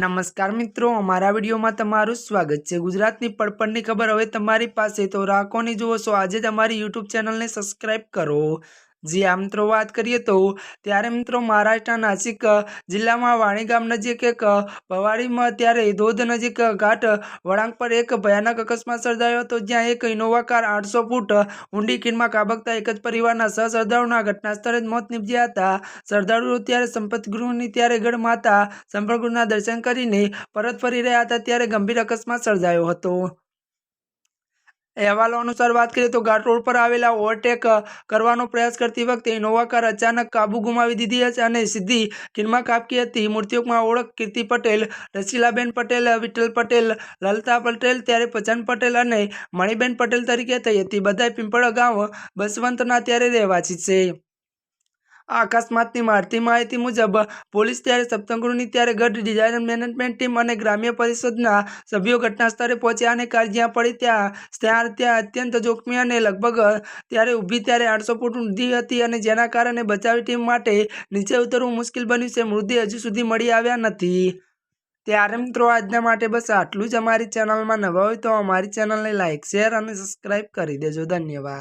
નમસ્કાર મિત્રો, અમારા વિડીયોમાં તમારું સ્વાગત છે. ગુજરાતની પડપડની ખબર હવે તમારી પાસે. તો રાખોની જુઓ છો આજે તમારી યુટ્યુબ ચેનલને સબસ્ક્રાઈબ કરો. જી, આ મિત્રો વાત કરીએ તો ત્યારે મિત્રો મહારાષ્ટ્રના નાસિક જિલ્લામાં વાણી ગામ નજીક એક ભવાડીમાં ત્યારે ધોધ નજીક ઘાટ વળાંક પર એક ભયાનક અકસ્માત સર્જાયો હતો, જ્યાં એક ઇનોવા કાર આઠસો ફૂટ ઊંડી ખીણમાં કાબકતા એક જ પરિવારના સહ શ્રદ્ધાળુના ઘટના સ્થળે મોત નીપજ્યા હતા. શ્રદ્ધાળુઓ ત્યારે સંપત ગૃહની ત્યારે ગઢ માતા સંપર્ક ગૃહના દર્શન કરીને પરત ફરી રહ્યા હતા, ત્યારે ગંભીર અકસ્માત સર્જાયો હતો. અહેવાલો અનુસાર વાત કરીએ તો ઘાટ રોડ પર આવેલા ઓવરટેક કરવાનો પ્રયાસ કરતી વખતે ઇનોવા કાર અચાનક કાબુ ગુમાવી દીધી હતી અને સીધી કિનમાં કાપકી હતી. મૃત્યુકમાં ઓળખ, કીર્તિ પટેલ, રસીલાબેન પટેલ, વિઠ્ઠલ પટેલ, લલતા પટેલ, ત્યારે પચન પટેલ અને મણિબેન પટેલ તરીકે થઈ હતી. બધાય પિંપળા ગામ બસવંતના ત્યારે રહેવાસી છે. આ અકસ્માતની મળતી માહિતી મુજબ, પોલીસ ત્યારે સપ્તંગુરુની ત્યારે ગઢ ડિઝાઇન મેનેજમેન્ટ ટીમ અને ગ્રામ્ય પરિષદના સભ્યો ઘટના સ્થળે પહોંચ્યા અને કાર જ્યાં પડી ત્યાં ત્યાં ત્યાં અત્યંત જોખમી અને લગભગ ત્યારે ઊભી ત્યારે આઠસો ફૂટ ઊંધી હતી અને જેના કારણે બચાવી ટીમ માટે નીચે ઉતરવું મુશ્કેલ બન્યું છે. મૃતદેહ હજુ સુધી મળી આવ્યા નથી. ત્યારે મિત્રો, આજના માટે બસ આટલું જ. અમારી ચેનલમાં નવા હોય તો અમારી ચેનલને લાઇક શેર અને સબસ્ક્રાઈબ કરી દેજો. ધન્યવાદ.